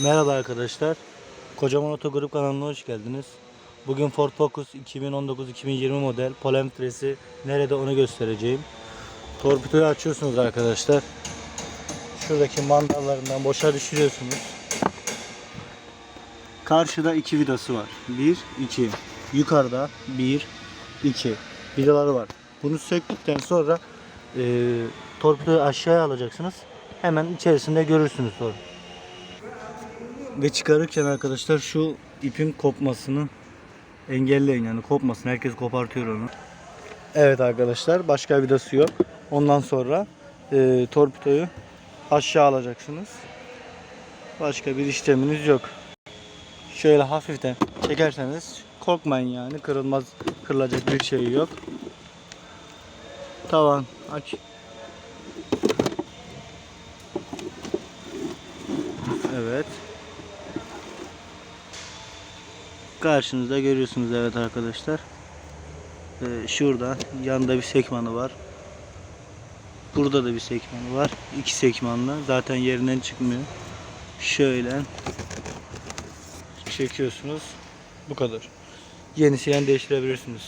Merhaba arkadaşlar. Kocaman Otogrup kanalına hoş geldiniz. Bugün Ford Focus 2019-2020 model polemtresi nerede onu göstereceğim. Torpidoyu açıyorsunuz arkadaşlar. Şuradaki mandallarından boşa düşürüyorsunuz. Karşıda iki vidası var. 1, 2. Yukarıda 1, 2. Vidaları var. Bunu söktükten sonra e, torpidoyu aşağıya alacaksınız. Hemen içerisinde görürsünüz sonra. Ve çıkarırken arkadaşlar şu ipin kopmasını engelleyin yani kopmasın. Herkes kopartıyor onu. Evet arkadaşlar başka vidası yok. Ondan sonra e, torpidoyu aşağı alacaksınız. Başka bir işleminiz yok. Şöyle hafiften çekerseniz korkmayın yani kırılmaz kırılacak bir şey yok. Tavan aç. Evet. Karşınızda görüyorsunuz evet arkadaşlar. Ee, şurada yanında bir sekmanı var. Burada da bir sekmanı var. İki sekmanlı. Zaten yerinden çıkmıyor. Şöyle çekiyorsunuz. Bu kadar. Yenisi yani değiştirebilirsiniz.